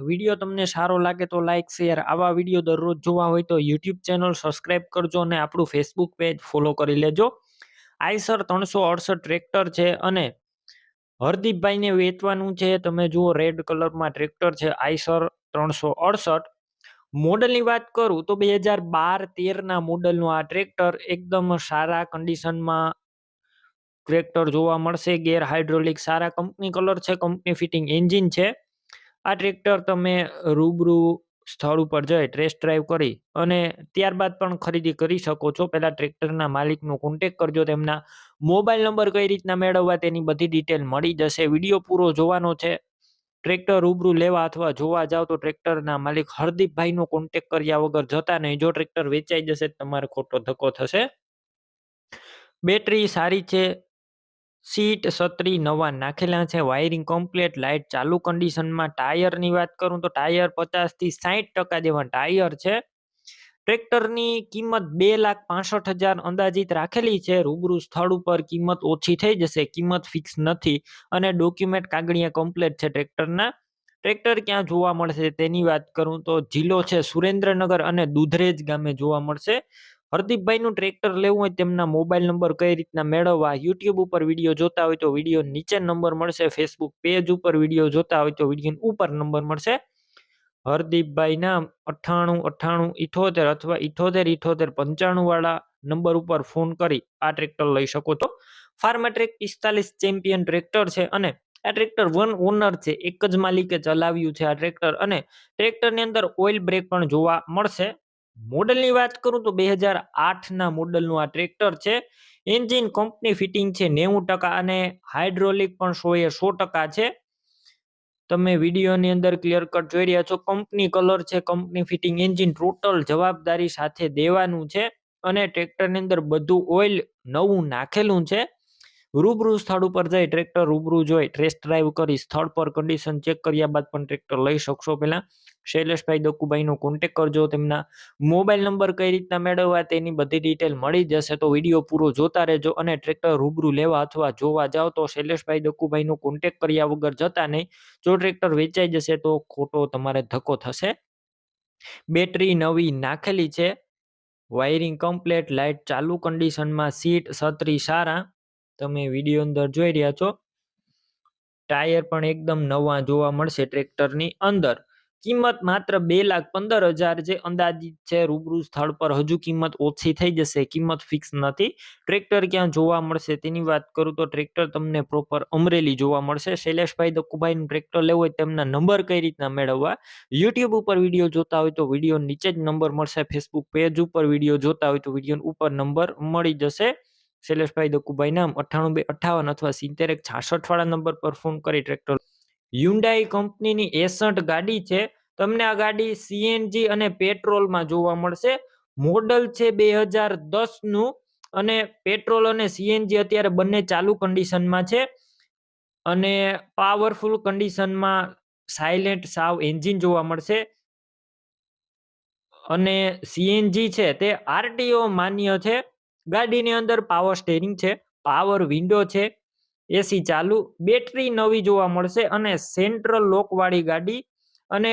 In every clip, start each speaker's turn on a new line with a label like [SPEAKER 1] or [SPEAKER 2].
[SPEAKER 1] Video તમને સારો લાગે તો લાઇક શેર આવા વીડિયો દરરોજ જોવા હોય તો યુટ્યુબ ચેનલ સબસ્ક્રાઈબ કરજો અને આપણું ફેસબુક પેજ ફોલો કરી લેજો. આઈસર ત્રણસો અડસઠ ટ્રેક્ટર છે અને હરદીપભાઈને વેચવાનું છે. તમે જુઓ રેડ કલરમાં ટ્રેક્ટર છે, આઈસર ત્રણસો અડસઠ. મોડલની વાત કરું તો બે હજાર બાર તેરના મોડલનું આ ટ્રેક્ટર એકદમ સારા કન્ડિશનમાં ટ્રેક્ટર જોવા મળશે. ગેર હાઇડ્રોલિક સારા કંપની કલર છે કંપની ફિટિંગ એન્જિન છે. આ ટ્રેક્ટર તમે રૂબરૂ સ્થળ ઉપર જઈ ટેસ્ટ ડ્રાઈવ કરી અને ત્યારબાદ પણ ખરીદી કરી શકો છો. પહેલાં ટ્રેક્ટરના માલિકનો કોન્ટેક કરજો, તેમના મોબાઈલ નંબર કઈ રીતના મેળવવા તેની બધી ડિટેલ મળી જશે. વીડિયો પૂરો જોવાનો છે. ટ્રેક્ટર રૂબરૂ લેવા અથવા જોવા જાઓ તો ટ્રેક્ટરના માલિક હરદીપભાઈનો કોન્ટેક કર્યા વગર જતા નહીં. જો ટ્રેક્ટર વેચાઈ જશે તમારે ખોટો ધક્કો થશે. બેટરી સારી છે. સીટ છત્રી નવા નાખેલા છે. વાયરિંગ કમ્પ્લીટ લાઇટ ચાલુ કન્ડિશનમાં ટાયરની વાત કરું તો ટાયર પચાસથી સાઠ ટકા જેવા ટાયર છે. ટ્રેક્ટરની કિંમત બે લાખ પાસઠ હજાર અંદાજિત રાખેલી છે. રૂબરૂ સ્થળ ઉપર કિંમત ઓછી થઈ જશે, કિંમત ફિક્સ નથી અને ડોક્યુમેન્ટ કાગળિયા કમ્પ્લીટ છે ટ્રેક્ટરના. ટ્રેક્ટર ક્યાં જોવા મળશે તેની વાત કરું તો જિલ્લો છે સુરેન્દ્રનગર અને દુધરેજ ગામે જોવા મળશે. હરદીપભાઈનું ટ્રેક્ટર લેવું હોય તેમના મોબાઈલ નંબર કઈ રીતના મેળવવા યુટ્યુબ ઉપર વીડિયો જોતા હોય તો વીડિયો નીચે નંબર મળશે ફેસબુક પેજ ઉપર વીડિયો જોતા હોય તો વીડિયો ઉપર નંબર મળશે. હરદીપભાઈ નામ અઠ્ઠાણું અઠ્ઠાણું, ઇઠોતેર અથવા ઇઠોતેર ઇઠોતેર પંચાણું વાળા નંબર ઉપર ફોન કરી આ ટ્રેક્ટર લઈ શકો છો. ફાર્માટ્રેક પિસ્તાલીસ ચેમ્પિયન ટ્રેક્ટર છે અને આ ટ્રેક્ટર વન ઓનર છે. એક જ માલિકે ચલાવ્યું છે આ ટ્રેક્ટર અને ટ્રેક્ટરની અંદર ઓઇલ બ્રેક પણ જોવા મળશે. મોડલની વાત કરું તો બે હજાર આઠના મોડલનું આ ટ્રેક્ટર છે. એન્જિન કંપની ફિટિંગ છે નેવું ટકા અને હાઇડ્રોલિક પણ સો એ સો ટકા છે. તમે વિડીયોની અંદર ક્લિયર કટ જોઈ રહ્યા છો. કંપની કલર છે, કંપની ફિટિંગ એન્જિન ટોટલ જવાબદારી સાથે દેવાનું છે અને ટ્રેક્ટરની અંદર બધું ઓઇલ નવું નાખેલું છે. રૂબરૂ સ્થળ ઉપર જઈ ટ્રેક્ટર રૂબરૂ જોઈ, ટેસ્ટ ડ્રાઈવ કરી, સ્થળ પર કન્ડિશન ચેક કર્યા બાદ પણ ટ્રેક્ટર લઈ શકશો પહેલાં. શૈલેષભાઈ દકુભાઈનો કોન્ટેક કરજો, તેમના મોબાઈલ નંબર કઈ રીતના મેળવવા તેની બધી ડિટેલ મળી જશે, તો વીડિયો પૂરો જોતા રહેજો અને ટ્રેક્ટર રૂબરૂ લેવા અથવા જોવા જાઓ તો શૈલેષભાઈ દકુભાઈનો કોન્ટેક કર્યા વગર જતા નહીં. જો ટ્રેક્ટર વેચાઈ જશે તો ખોટો તમારે ધક્કો થશે. બેટરી નવી નાખેલી છે. વાયરિંગ કમ્પ્લેટ લાઇટ ચાલુ કન્ડિશનમાં સીટ છત્રી સારા. તમે વીડિયો અંદર જોઈ રહ્યા છો. ટાયર પણ એકદમ નવા જોવા મળશે ટ્રેક્ટરની અંદર. કિંમત માત્ર બે લાખ પંદર હજાર જે અંદાજિત છે, રૂબરૂ સ્થળ પર હજુ કિંમત ઓછી થઈ જશે, કિંમત ફિક્સ નથી. ટ્રેક્ટર ક્યાં જોવા મળશે તેની વાત કરું તો ટ્રેક્ટર તમને પ્રોપર અમરેલી જોવા મળશે. શૈલેષભાઈ દક્કુભાઈનું ટ્રેક્ટર લેવું હોય તેમના નંબર કઈ રીતના મેળવવા? યુટ્યુબ ઉપર વીડિયો જોતા હોય તો વીડિયો નીચે જ નંબર મળશે. ફેસબુક પેજ ઉપર વીડિયો જોતા હોય તો વીડિયો ઉપર નંબર મળી જશે. શૈલેષભાઈ દક્કુભાઈ નામ અઠ્ઠાણું બે અઠાવન અથવા સિત્તેર એક છાસઠ વાળા નંબર પર ફોન કરી ટ્રેક્ટર યુન્ડાઈ કંપનીની એસઠ ગાડી છે. તમને આ ગાડી સીએનજી અને પેટ્રોલમાં જોવા મળશે. મોડલ છે બે હજાર દસનું અને પેટ્રોલ અને સીએનજી અત્યારે બંને ચાલુ કન્ડિશનમાં છે. અને પાવરફુલ કન્ડિશનમાં સાયલેન્ટ સાવ એન્જિન જોવા મળશે. અને સીએનજી છે તે આરટીઓ માન્ય છે. ગાડીની અંદર પાવર સ્ટેરિંગ છે પાવર વિન્ડો છે. એસી ચાલુ, બેટરી નવી જોવા મળશે અને સેન્ટ્રલ લોકવાળી ગાડી અને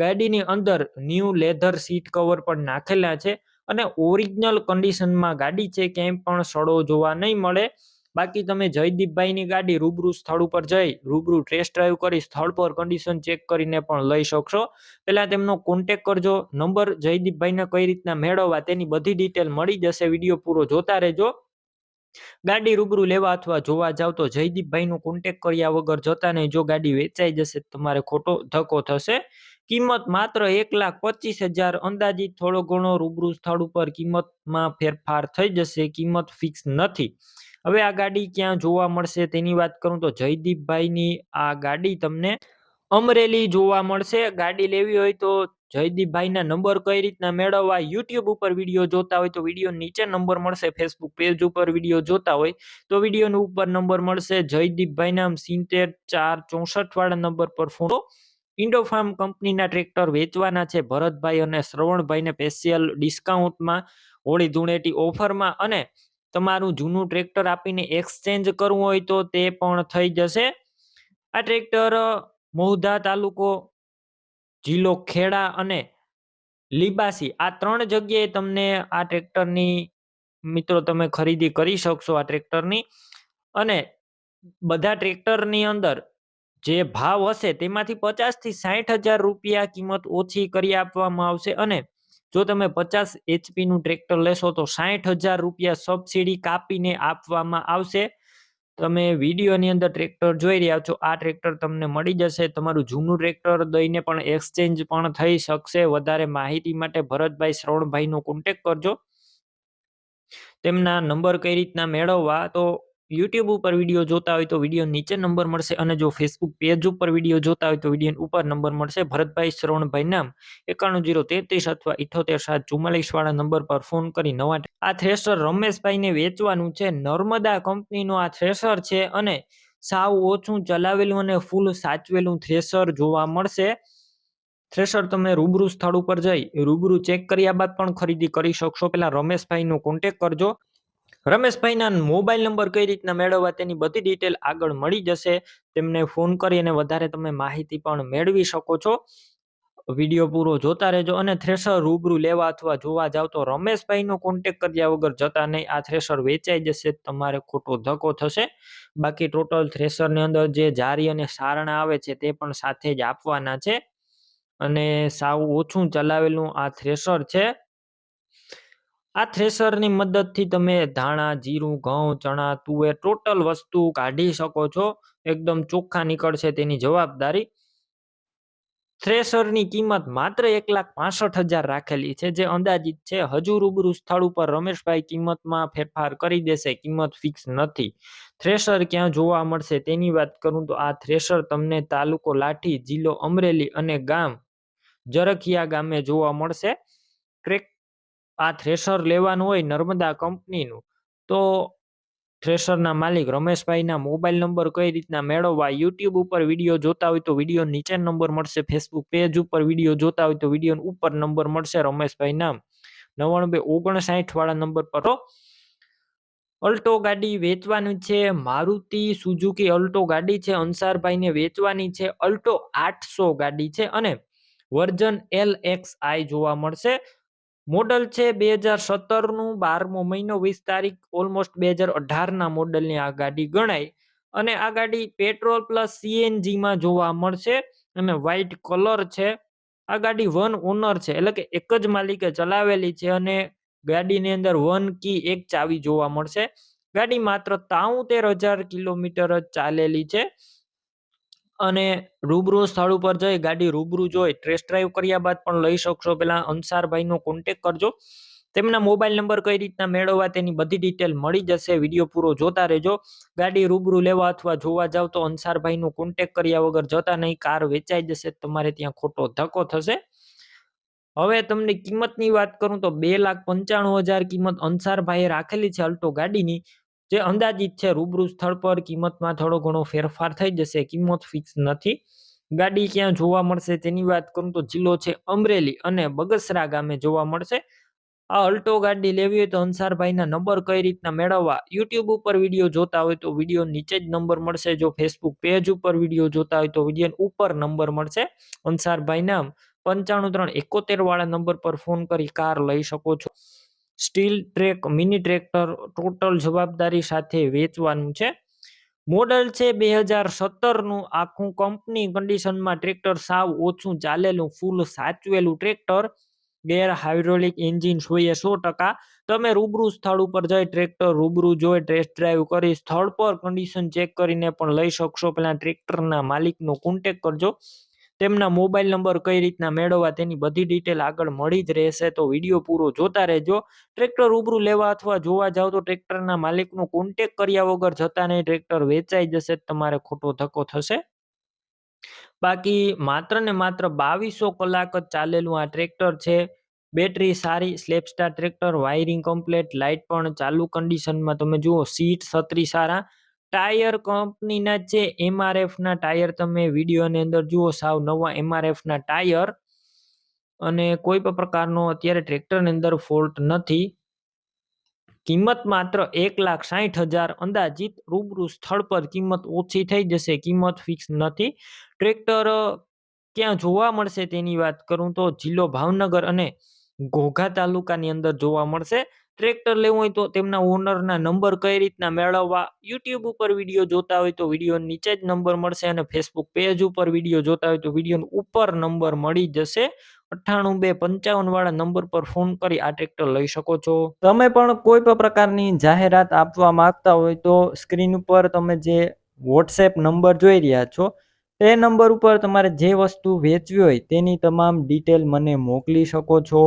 [SPEAKER 1] ગાડીની અંદર ન્યૂ લેધર સીટ કવર પણ નાખેલા છે અને ઓરિજિનલ કન્ડિશનમાં ગાડી છે, ક્યાંય પણ સડો જોવા નહીં મળે. બાકી તમે જયદીપભાઈની ગાડી રૂબરૂ સ્થળ ઉપર જઈ, રૂબરૂ ટેસ્ટ ડ્રાઈવ કરી, સ્થળ પર કન્ડિશન ચેક કરીને પણ લઈ શકશો. પહેલાં તેમનો કોન્ટેક કરજો, નંબર જયદીપભાઈને કઈ રીતના મેળવવા તેની બધી ડિટેલ મળી જશે, વીડિયો પૂરો જોતા રહેજો. ગાડી રૂબરૂ લેવા અથવા જોવા જાવ તો જયદીપભાઈનો કોન્ટેક કર્યા વગર જતા નહીં. જો ગાડી વેચાઈ જશે તમારે ખોટો ધક્કો થશે. કિંમત માત્ર એક લાખ પચીસ હજાર. અંદાજિત થોડો ઘણો રૂબરૂ સ્થળ ઉપર કિંમતમાં ફેરફાર થઈ જશે. કિંમત ફિક્સ નથી. હવે આ ગાડી ક્યાં જોવા મળશે તેની વાત કરું તો જયદીપભાઈની આ ગાડી તમને અમરેલી જોવા મળશે. ગાડી લેવી હોય તો જયદીપભાઈના નંબર કઈ રીતના મેળવવા યુટ્યુબ ઉપર વીડિયો જોતા હોય તો વીડિયો નીચે નંબર મળશે. ફેસબુક પેજ ઉપર વીડિયો જોતા હોય તો વિડીયોનો ઉપર નંબર મળશે. જયદીપભાઈ નામ સિત્તેર ચાર ચોસઠ વાળા નંબર પર ફોન ઇન્ડોફાર્મ કંપનીના ટ્રેક્ટર વેચવાના છે ભરતભાઈ અને શ્રવણભાઈને સ્પેશિયલ ડિસ્કાઉન્ટમાં હોળી ધૂળેટી ઓફરમાં અને તમારું જૂનું ટ્રેક્ટર આપીને એક્સચેન્જ કરવું હોય તો તે પણ થઈ જશે. આ ટ્રેક્ટર મહુધા તાલુકો જિલ્લો ખેડા અને લીબાસી. આ ત્રણ જગ્યાએ તમને આ ટ્રેક્ટરની મિત્રો તમે ખરીદી કરી શકશો આ ટ્રેક્ટરની. અને બધા ટ્રેક્ટરની અંદર જે ભાવ હશે તેમાંથી પચાસથી સાઠ હજાર રૂપિયા કિંમત ઓછી કરી આપવામાં આવશે અને જો તમે પચાસ એચપીનું ટ્રેક્ટર લેશો તો સાઠ હજાર રૂપિયા સબસિડી કાપીને આપવામાં આવશે. તમે વિડીયોની અંદર ટ્રેક્ટર જોઈ રહ્યા છો, આ ટ્રેક્ટર તમને મળી જશે. તમારું જૂનું ટ્રેક્ટર દઈને પણ એક્સચેન્જ પણ થઈ શકશે. વધારે માહિતી માટે ભરતભાઈ શ્રવણભાઈનો કોન્ટેક કરજો. તેમના નંબર કઈ રીતના મેળવવા તો યુટ્યુબ ઉપર વીડિયો જોતા હોય તો વીડિયો નીચે નંબર મળશે અને જો ફેસબુક પેજ ઉપર વીડિયો જોતા હોય તો વીડિયો ઉપર નંબર મળશે. ભરતભાઈ શ્રવણભાઈ નામ એકાણું જીરો તેત્રીસ અથવા ઇઠોતેર સાત ચુમ્માલીસ વાળા નંબર પર ફોન કરી નવા આ થ્રેસર રમેશભાઈને વેચવાનું છે. નર્મદા કંપનીનું આ થ્રેસર છે અને સાવ ઓછું ચલાવેલું અને ફૂલ સાચવેલું થ્રેસર જોવા મળશે. થ્રેસર તમે રૂબરૂ સ્થળ ઉપર જઈ રૂબરૂ ચેક કર્યા બાદ પણ ખરીદી કરી શકશો. પેલા રમેશભાઈનો કોન્ટેક કરજો. રમેશભાઈના મોબાઈલ નંબર કઈ રીતના મેળવવા તેની બધી ડિટેલ આગળ મળી જશે, તેમને ફોન કરી અને વધારે તમે માહિતી પણ મેળવી શકો છો. વીડિયો પૂરો જોતા રહેજો અને થ્રેશર રૂબરૂ લેવા અથવા જોવા જાવ તો રમેશભાઈનો કોન્ટેક કર્યા વગર જતા નહીં. આ થ્રેશર વેચાઈ જશે, તમારે ખોટો ધક્કો થશે. બાકી ટોટલ થ્રેશરની અંદર જે જારી અને સારણા આવે છે તે પણ સાથે જ આપવાના છે. અને સાવ ઓછું ચલાવેલું આ થ્રેશર છે. આ થ્રેસરની મદદથી તમે ધાણા, જીરું, ઘઉં, ચણા, તુવેર, ટોટલ વસ્તુ કાઢી શકો છો. એકદમ ચોખ્ખા નીકળશે તેની જવાબદારી. થ્રેસરની કિંમત માત્ર એક લાખ પાસઠ હજાર રાખેલી છે, જે અંદાજિત છે. હજુ રૂબરૂ સ્થળ ઉપર રમેશભાઈ કિંમતમાં ફેરફાર કરી દેશે, કિંમત ફિક્સ નથી. થ્રેસર ક્યાં જોવા મળશે તેની વાત કરું તો આ થ્રેસર તમને તાલુકો લાઠી, જિલ્લો અમરેલી અને ગામ જરખિયા ગામે જોવા મળશે. ટ્રેક આ થ્રેશર લેવાનું હોય નર્મદા કંપનીનું, તો થ્રેશરના માલિક રમેશભાઈના મોબાઈલ નંબર કઈ રીતના મેળવવા યુટ્યુબ ઉપર વીડિયો જોતા હોય તો વીડિયો નીચે નંબર મળશે ફેસબુક પેજ ઉપર વીડિયો જોતા હોય તો વીડિયો ઉપર નંબર મળશે રમેશભાઈ નામ નવ્વાણું ઓગણસાઠ વાળા નંબર પર અલ્ટો ગાડી વેચવાની છે, મારુતિ સુઝુકી અલ્ટો ગાડી છે, અંસારભાઈને વેચવાની છે, અલ્ટો આઠસો ગાડી છે અને વર્જન એલ એક્સ આઈ જોવા મળશે. મોડલ છે બે હજાર સત્તરનું. બારમો મહિનો વીસ તારીખ, ઓલમોસ્ટ બે હજાર અઢારના મોડલની આ ગાડી ગણાય. અને આ ગાડી પેટ્રોલ પ્લસ સીએનજીમાં જોવા મળશે અને વ્હાઇટ કલર છે. આ ગાડી વન ઓનર છે, એટલે કે એક જ માલિકે ચલાવેલી છે અને ગાડીની અંદર વન કી એક ચાવી જોવા મળશે. ગાડી માત્ર તાઉતેર હજાર કિલોમીટર જ ચાલેલી છે. અને રૂબરૂ સ્થળ ઉપર જઈ ગાડી રૂબરૂ જોઈ ટેસ્ટ ડ્રાઈવ કર્યા બાદ પણ લઈ શકશો. પેલા અંસારભાઈનો કોન્ટેક કરજો. તેમના મોબાઈલ નંબર કઈ રીતના મેળવવા તેની બધી ડિટેલ મળી જશે. વીડિયો પૂરો જોતા રહેજો. ગાડી રૂબરૂ લેવા અથવા જોવા જાવ તો અંસારભાઈનો કોન્ટેક કર્યા વગર જતા નહીં. કાર વેચાઈ જશે. તમારે ત્યાં ખોટો ધક્કો થશે. હવે તમને કિંમતની વાત કરું તો બે લાખ પંચાણું હજાર કિંમત અંસારભાઈએ રાખેલી છે અલ્ટો ગાડીની. જે અંદાજિત છે, રૂબરૂ સ્થળ પર કિંમતમાં થોડો ઘણો ફેરફાર થઈ જશે. કિંમત ફિક્સ નથી. ગાડી ક્યાં જોવા મળશે તેની વાત કરું તો જિલ્લો છે અમરેલી અને બગસરા ગામે જોવા મળશે. આ અલ્ટો ગાડી લેવી હોય તો અંસારભાઈના નંબર કઈ રીતના મેળવવા? યુટ્યુબ ઉપર વીડિયો જોતા હોય તો વીડિયો નીચે જ નંબર મળશે. જો ફેસબુક પેજ ઉપર વીડિયો જોતા હોય તો વીડિયો ઉપર નંબર મળશે. અંસારભાઈના પંચાણું ત્રણ એકોતેર વાળા નંબર પર ફોન કરી કાર લઈ શકો છો. Steel track, mini tractor, total જવાબદારી સાથે વેચવાનું છે. મોડલ છે બે હજાર સત્તરનું આખું કંપની કન્ડિશનમાં ટ્રેક્ટર સાવ ઓછું ચાલેલું, ફૂલ સાચવેલું ટ્રેક્ટર. ગેર હાઇડ્રોલિક એન્જિન જોઈએ સો ટકા. તમે રૂબરૂ સ્થળ ઉપર જઈ ટ્રેક્ટર રૂબરૂ જોઈ ટેસ્ટ ડ્રાઈવ કરી સ્થળ પર કન્ડિશન ચેક કરીને પણ લઈ શકશો. પહેલાં ટ્રેક્ટરના માલિકનો કોન્ટેક કરજો. તેમના મોબાઈલ નંબર કઈ રીતના મેળવવા તેની બધી ડિટેલ આગળ મળી જ રહેશે. તો વીડિયો પૂરો જોતા રહેજો. ટ્રેક્ટર રૂબરૂ લેવા અથવા જોવા જાવ તો ટ્રેક્ટરના માલિકનો કોન્ટેક કર્યા વગર જતા નહીં. ટ્રેક્ટર વેચાઈ જશે તમારે ખોટો ધક્કો થશે. બાકી માત્ર ને માત્ર બાવીસો કલાક જ ચાલેલું આ ટ્રેક્ટર છે. બેટરી સારી સ્લેપસ્ટાર ટ્રેક્ટર વાયરિંગ કમ્પ્લેટ લાઇટ પણ ચાલુ કન્ડિશનમાં તમે જુઓ સીટ છત્રી સારા ટાયર કંપનીના છે એમઆરએફના ટાયર તમે વિડીયોની અંદર જુઓ સાવ નવા એમઆરએફના ટાયર અને કોઈ પણ પ્રકારનો અત્યારે ટ્રેક્ટરની અંદર ફોલ્ટ નથી. કિંમત માત્ર એક લાખ સાહીઠ હજાર અંદાજિત રૂબરૂ સ્થળ પર કિંમત ઓછી થઈ જશે, કિંમત ફિક્સ નથી. ટ્રેક્ટર ક્યાં જોવા મળશે તેની વાત કરું તો જિલ્લો ભાવનગર અને ઘોઘા તાલુકાની અંદર જોવા મળશે. ટ્રેક્ટર લેવું હોય તો તેમના ઓનરના નંબર કઈ રીતના મેળવવા, યુટ્યુબ ઉપર વીડિયો જોતા હોય તો વીડિયો નીચે જ નંબર મળશે અને ફેસબુક પેજ ઉપર વીડિયો જોતા હોય તો વીડિયો ઉપર નંબર મળી જશે. અઠ્ઠાણું બે પંચાવન વાળા નંબર પર ફોન કરી આ ટ્રેક્ટર લઈ શકો છો. તમે પણ કોઈ પણ પ્રકારની જાહેરાત આપવા માંગતા હોય તો સ્ક્રીન ઉપર તમે જે વોટ્સએપ નંબર જોઈ રહ્યા છો, તે નંબર ઉપર તમારે જે વસ્તુ વેચવી હોય તેની તમામ ડિટેલ મને મોકલી શકો છો.